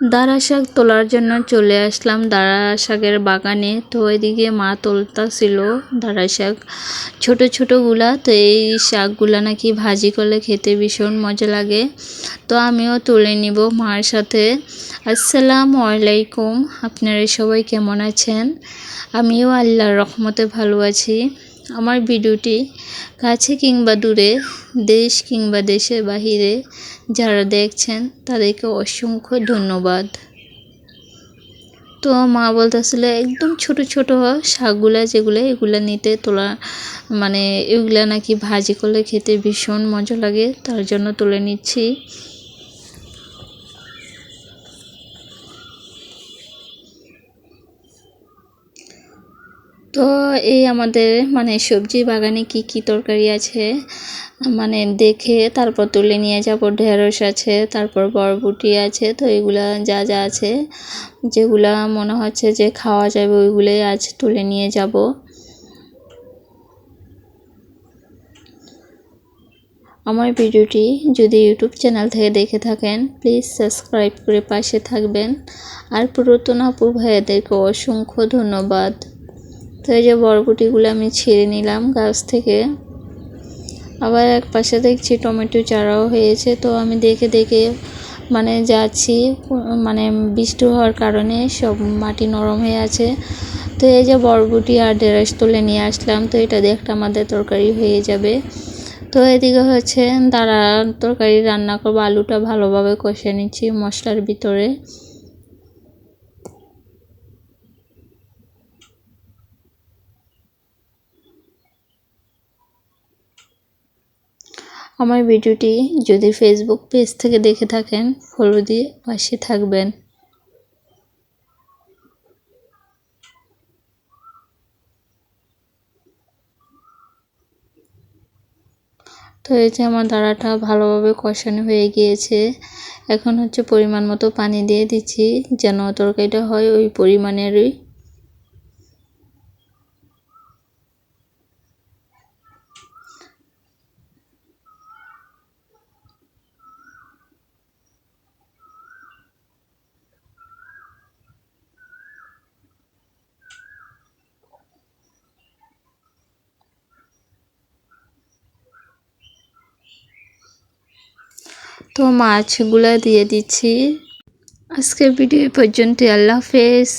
দাঁড়া শাক তোলার জন্য চলে আসলাম। দাঁড়া শাকের বাগানে তো এদিকে মা তোলতাছিল দাঁড়া শাক ছোট ছোটগুলা তো এই শাকগুলা নাকি ভাজি করলে খেতে ভীষণ মজা লাগে। তো আমিও তুলে নিব মার সাথে। আসসালামু আলাইকুম, আপনারা সবাই কেমন আছেন? আমিও আল্লাহর রহমতে ভালো আছি। আমার ভিডিওটি কাছে কিংবা দূরে, দেশ কিংবা দেশের বাহিরে যারা দেখছেন, তাদেরকে অসংখ্য ধন্যবাদ। তো মা বলতেছিল, একদম ছোট ছোট শাকগুলা যেগুলো, এগুলা নিতে তোলা মানে এগুলা নাকি ভাজি করলে খেতে ভীষণ মজা লাগে, তার জন্য তুলে নিচ্ছি। তো এই আমাদের মানে সবজি বাগানে কি কি তরকারি আছে? মানে দেখে তারপর তুলে নিয়ে যাব, ঢেঁড়স আছে, তারপর বরবটি আছে, তো এগুলা যা যা আছে। যেগুলা মনে হচ্ছে যে খাওয়া যাবে ওইগুলোই আজ তুলে নিয়ে যাব। আমার ভিডিওটি যদি ইউটিউব চ্যানেল থেকে দেখে থাকেন, প্লিজ সাবস্ক্রাইব করে পাশে থাকবেন। আর পুরাতন আপু ভাইয়াদেরকে অসংখ্য ধন্যবাদ। তো এই যে বরবটিগুলো আমি ছিঁড়ে নিলাম গাছ থেকে। আবার এক পাশে দেখছি টমেটো চারাও হয়েছে। তো আমি দেখে দেখে মানে যাচ্ছি মানে বৃষ্টি হওয়ার কারণে সব মাটি নরম হয়ে আছে। তো এই যে বরবটি আর ঢেঁড়স তুলে নিয়ে আসলাম। তো এটা দিয়ে একটা আমাদের তরকারি হয়ে যাবে। তো এদিকে হচ্ছে তারা তরকারি রান্না করব। আলুটা ভালোভাবে কষে নিচ্ছি মশলার ভিতরে। আমার ভিডিওটি যদি ফেসবুক পেজ থেকে দেখে থাকেন ফলো দিয়ে পাশে থাকবেন। তো এই যে আমার দাঁড়াটা ভালোভাবে কষানো হয়ে গিয়েছে। এখন হচ্ছে পরিমাণ মতো পানি দিয়ে দিচ্ছি, যেন তরকারিটা হয় ওই পরিমাণেরই। তো মাছগুলো দিয়ে দিচ্ছি। আজকের ভিডিও পর্যন্ত আল্লাহ হাফেজ।